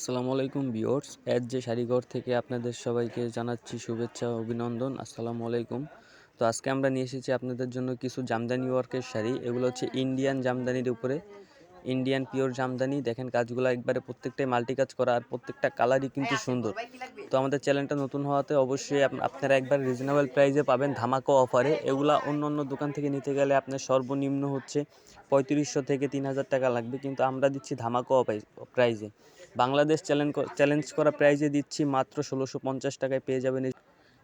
আসসালামু আলাইকুম বিওর্স এর যে শাড়িঘর থেকে আপনাদের সবাইকে জানাচ্ছি শুভেচ্ছা, অভিনন্দন, আসসালামু আলাইকুম। তো আজকে আমরা নিয়ে এসেছি আপনাদের জন্য কিছু জামদানি ওয়ার্কের শাড়ি, এগুলো হচ্ছে ইন্ডিয়ান জামদানির উপরে। ইন্ডিয়ান পিওর জামদানি দেখেন কাজগুলো একবারে প্রত্যেকটাই মাল্টি কাজ করা আর প্রত্যেকটা কালারই কিন্তু সুন্দর। তো আমাদের চ্যানেলটা নতুন হওয়াতে অবশ্যই আপনারা একবার রিজনেবল প্রাইসে পাবেন ধামাকা অফারে এগুলা অন্য অন্য দোকান থেকে নিতে গেলে আপনার সর্বনিম্ন হচ্ছে পঁয়ত্রিশশো থেকে তিন হাজার টাকা লাগবে কিন্তু আমরা দিচ্ছি ধামাকা প্রাইজে বাংলাদেশ চ্যালেঞ্জ চ্যালেঞ্জ করা প্রাইজে দিচ্ছি মাত্র ষোলোশো পঞ্চাশ টাকায় পেয়ে যাবেন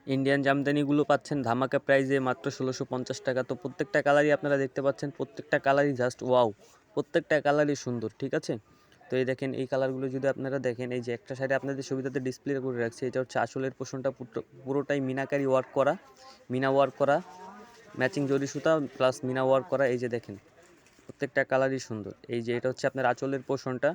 ইন্ডিয়ান জামদানিগুলো পাচ্ছেন ধামাকা প্রাইজে মাত্র ষোলোশো পঞ্চাশ টাকা। তো প্রত্যেকটা কালারই আপনারা দেখতে পাচ্ছেন প্রত্যেকটা কালারই জাস্ট ওয়াও প্রত্যেকটা কালারই সুন্দর, ঠিক আছে? তো এই দেখেন, এই কালারগুলো যদি আপনারা দেখেন, এই যে একটা শাড়ি আপনাদের সুবিধাতে ডিসপ্লে করে রাখছে, এটা হচ্ছে আসলের পোষণটা পুরো- পুরোটাই মিনাকারি ওয়ার্ক করা, মিনা ওয়ার্ক করা ম্যাচিং জরি সুতা প্লাস মিনা ওয়ার্ক করা, এই যে দেখেন, প্রত্যেকটা কালারই সুন্দর। এই যে এটা হচ্ছে আপনার আঁচলের পোষণটা।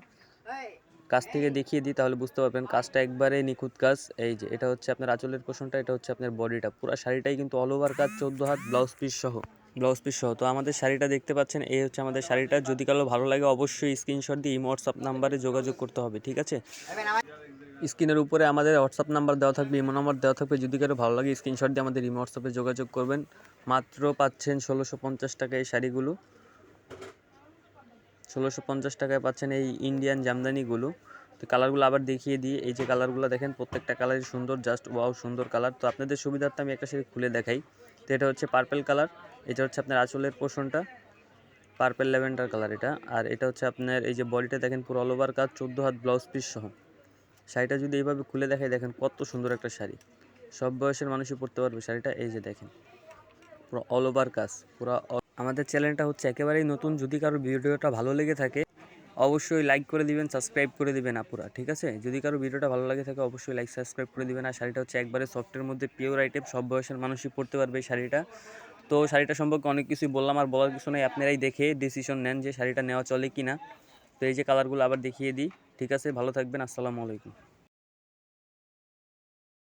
কাছ থেকে দেখিয়ে দিই, তাহলে বুঝতে পারবেন, কাজটা একবারে নিখুঁত কাজ। এই যে এটা হচ্ছে আপনার আঁচলের পোষণটা, এটা হচ্ছে আপনার বডিটা পুরো শাড়িটাই কিন্তু অল ওভার কাজ, চোদ্দ হাত ব্লাউজ পিস সহ। ব্লাউজ পিস সহ। তো আমাদের শাড়িটা দেখতে পাচ্ছেন, এই হচ্ছে আমাদের শাড়িটা। যদি কারও ভালো লাগে অবশ্যই স্ক্রিনশট দিয়ে ইমো হোয়াটসঅ্যাপ নাম্বারে যোগাযোগ করতে হবে, ঠিক আছে? স্ক্রিনের উপরে আমাদের হোয়াটসঅ্যাপ নাম্বার দেওয়া থাকবে ইমো নাম্বার দেওয়া থাকবে। যদি কারও ভালো লাগে স্ক্রিনশট দিয়ে আমাদের ইমো হোয়াটসঅ্যাপে যোগাযোগ করবেন। মাত্র পাচ্ছেন ষোলোশো পঞ্চাশ টাকা এই শাড়িগুলো। ষোলোশো পঞ্চাশ টাকায় পাচ্ছেন এই ইন্ডিয়ান জামদানিগুলো। তো কালারগুলো আবার দেখিয়ে দিই। এই যে কালারগুলো দেখেন, প্রত্যেকটা কালারই সুন্দর জাস্ট ওয়াও সুন্দর কালার তো আপনাদের সুবিধার্থে আমি একটা শাড়ি খুলে দেখাই। তো এটা হচ্ছে পার্পেল কালার এটা হচ্ছে আপনার আঁচলের পোষণটা। পার্পেল ল্যাভেন্ডার কালার এটা। আর এটা হচ্ছে আপনার এই যে বডিটা দেখেন, পুরো অল ওভার কাজ, চোদ্দ হাত ব্লাউজ পিস সহ। শাড়িটা যদি এইভাবে খুলে দেখাই, দেখেন কত সুন্দর একটা শাড়ি। সব বয়সের মানুষই পরতে পারবে শাড়িটা। এই যে দেখেন, পুরো অল ওভার কাজ, পুরো আমাদের চ্যানেলটা হচ্ছে একেবারেই নতুন। যদি কারও ভিডিওটা ভালো লেগে থাকে অবশ্যই লাইক করে দিবেন সাবস্ক্রাইব করে দিবেন আপুরা, ঠিক আছে? যদি কারও ভিডিওটা ভালো লাগে থাকে, অবশ্যই লাইক সাবস্ক্রাইব করে দিবেন। আর শাড়িটা হচ্ছে একবারে সফটের মধ্যে পিওর আইটেম সব বয়সের মানুষই পরতে পারবে এই শাড়িটা। তো শাড়িটা সম্পর্কে অনেক কিছুই বললাম, আর বলার কিছু নেই, আপনারাই দেখে ডিসিশন নেন যে শাড়িটা নেওয়া চলে কি না তো এই যে কালারগুলো আবার দেখিয়ে দিই, ঠিক আছে? ভালো থাকবেন, আসসালামু আলাইকুম।